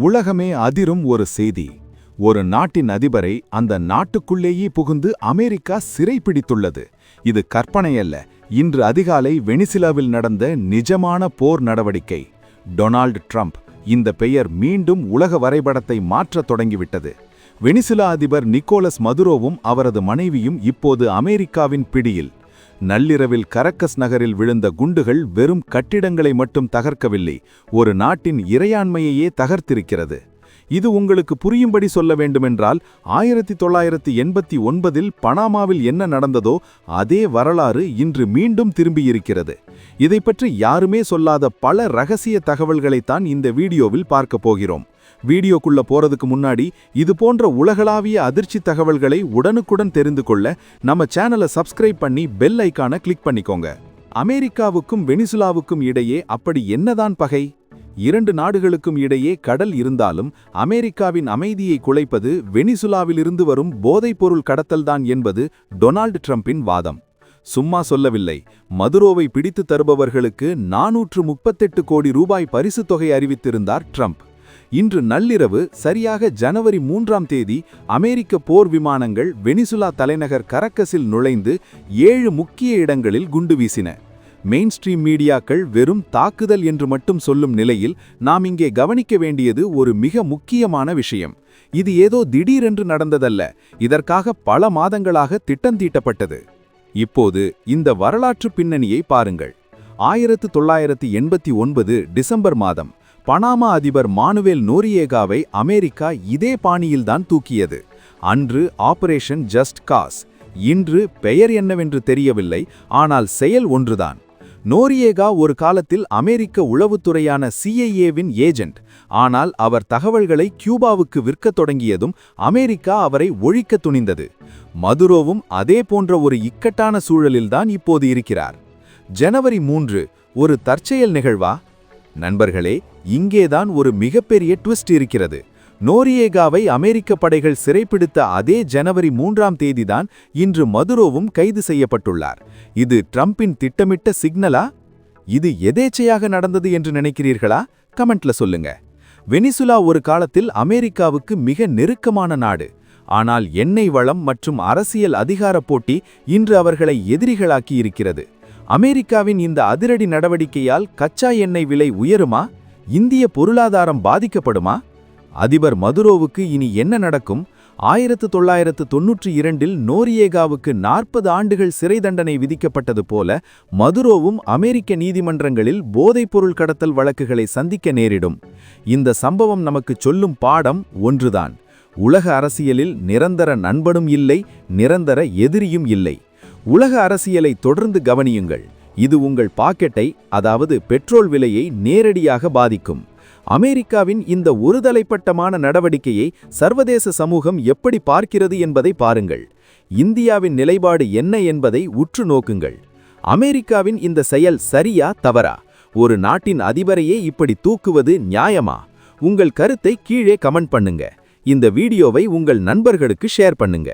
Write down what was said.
உலகமே அதிரும் ஒரு செய்தி. ஒரு நாட்டின் அதிபரை அந்த நாட்டுக்குள்ளேயே புகுந்து அமெரிக்கா சிறைப்பிடித்துள்ளது இது கற்பனையல்ல. இன்று அதிகாலை வெனிசிலாவில் நடந்த நிஜமான போர் நடவடிக்கை. டொனால்டு ட்ரம்ப் இந்த பெயர் மீண்டும் உலக வரைபடத்தை மாற்றத் தொடங்கிவிட்டது. வெனிசுலா அதிபர் நிக்கோலஸ் மதுரோவும் அவரது மனைவியும் இப்போது அமெரிக்காவின் பிடியில். நள்ளிரவில் கரக்கஸ் நகரில் விழுந்த குண்டுகள் வெறும் கட்டிடங்களை மட்டும் தகர்க்கவில்லை ஒரு நாட்டின் இறையாண்மையையே தகர்த்திருக்கிறது. இது உங்களுக்கு புரியும்படி சொல்ல வேண்டுமென்றால் ஆயிரத்தி தொள்ளாயிரத்தி எண்பத்தி ஒன்பதில் பனாமாவில் என்ன நடந்ததோ அதே வரலாறு இன்று மீண்டும் திரும்பியிருக்கிறது. இதை பற்றி யாருமே சொல்லாத பல ரகசிய தகவல்களைத்தான் இந்த வீடியோவில் பார்க்கப் போகிறோம். வீடியோக்குள்ள போறதுக்கு முன்னாடி இது போன்ற உலகளாவிய அதிர்ச்சி தகவல்களை உடனுக்குடன் தெரிந்து கொள்ள நம்ம சேனலை சப்ஸ்கிரைப் பண்ணி பெல் ஐக்கான கிளிக் பண்ணிக்கோங்க. அமெரிக்காவுக்கும் வெனிசுலாவுக்கும் இடையே அப்படி என்னதான் பகை? இரண்டு நாடுகளுக்கும் இடையே கடல் இருந்தாலும் அமெரிக்காவின் அமைதியை குலைப்பது வெனிசுலாவிலிருந்து வரும் போதைப்பொருள் கடத்தல்தான் என்பது டொனால்டு ட்ரம்பின் வாதம். சும்மா சொல்லவில்லை. மதுரோவை பிடித்து தருபவர்களுக்கு நானூற்று முப்பத்தெட்டு கோடி ரூபாய் பரிசுத் தொகை அறிவித்திருந்தார் ட்ரம்ப். இன்று நள்ளிரவு சரியாக ஜனவரி மூன்றாம் தேதி அமெரிக்க போர் விமானங்கள் வெனிசுலா தலைநகர் கரக்கஸில் நுழைந்து ஏழு முக்கிய இடங்களில் குண்டு வீசின. மெயின் ஸ்ட்ரீம் மீடியாக்கள் வெறும் தாக்குதல் என்று மட்டும் சொல்லும் நிலையில் நாம் இங்கே கவனிக்க வேண்டியது ஒரு மிக முக்கியமான விஷயம். இது ஏதோ திடீரென்று நடந்ததல்ல. இதற்காக பல மாதங்களாக திட்டந்தீட்டப்பட்டது இப்போது இந்த வரலாற்று பின்னணியை பாருங்கள். ஆயிரத்து தொள்ளாயிரத்தி எண்பத்தி ஒன்பது டிசம்பர் மாதம். பனாமா அதிபர் மானுவேல் நோரியேகாவை அமெரிக்கா இதே பாணியில்தான் தூக்கியது. அன்று ஆபரேஷன் ஜஸ்ட் காஸ். இன்று பெயர் என்னவென்று தெரியவில்லை ஆனால் செயல் ஒன்றுதான். நோரியேகா ஒரு காலத்தில் அமெரிக்க உளவுத்துறையான சிஐஏவின் ஏஜென்ட். ஆனால் அவர் தகவல்களை கியூபாவுக்கு விற்கத் தொடங்கியதும் அமெரிக்கா அவரை ஒழிக்க துணிந்தது. மதுரோவும் அதே போன்ற ஒரு இக்கட்டான சூழலில்தான் இப்போது இருக்கிறார். ஜனவரி மூன்று ஒரு தற்செயல் நிகழ்வா? நண்பர்களே இங்கேதான் ஒரு மிகப்பெரிய ட்விஸ்ட் இருக்கிறது. நோரியேகாவை அமெரிக்க படைகள் சிறைப்பிடித்த அதே ஜனவரி மூன்றாம் தேதிதான் இன்று மதுரோவும் கைது செய்யப்பட்டுள்ளார். இது ட்ரம்பின் திட்டமிட்ட சிக்னலா? இது எதேச்சையாக நடந்தது என்று நினைக்கிறீர்களா? கமெண்ட்ல சொல்லுங்க. வெனிசுலா ஒரு காலத்தில் அமெரிக்காவுக்கு மிக நெருக்கமான நாடு. ஆனால் எண்ணெய் வளம் மற்றும் அரசியல் அதிகார போட்டி இன்று அவர்களை எதிரிகளாக்கி இருக்கிறது. அமெரிக்காவின் இந்த அதிரடி நடவடிக்கையால் கச்சா எண்ணெய் விலை உயருமா? இந்திய பொருளாதாரம் பாதிக்கப்படுமா? அதிபர் மதுரோவுக்கு இனி என்ன நடக்கும்? ஆயிரத்து தொள்ளாயிரத்து தொன்னூற்றி இரண்டில் நோரியேகாவுக்கு நாற்பது ஆண்டுகள் சிறை தண்டனை விதிக்கப்பட்டது போல மதுரோவும் அமெரிக்க நீதிமன்றங்களில் போதைப்பொருள் கடத்தல் வழக்குகளை சந்திக்க நேரிடும். இந்த சம்பவம் நமக்கு சொல்லும் பாடம் ஒன்றுதான். உலக அரசியலில் நிரந்தர நண்பனும் இல்லை நிரந்தர எதிரியும் இல்லை. உலக அரசியலை தொடர்ந்து கவனியுங்கள். இது உங்கள் பாக்கெட்டை அதாவது பெட்ரோல் விலையை நேரடியாக பாதிக்கும். அமெரிக்காவின் இந்த ஒருதலைப்பட்டமான நடவடிக்கையை சர்வதேச சமூகம் எப்படி பார்க்கிறது என்பதை பாருங்கள். இந்தியாவின் நிலைப்பாடு என்ன என்பதை உற்று நோக்குங்கள். அமெரிக்காவின் இந்த செயல் சரியா தவறா? ஒரு நாட்டின் அதிபரையே இப்படி தூக்குவது நியாயமா? உங்கள் கருத்தை கீழே கமெண்ட் பண்ணுங்க. இந்த வீடியோவை உங்கள் நண்பர்களுக்கு ஷேர் பண்ணுங்க.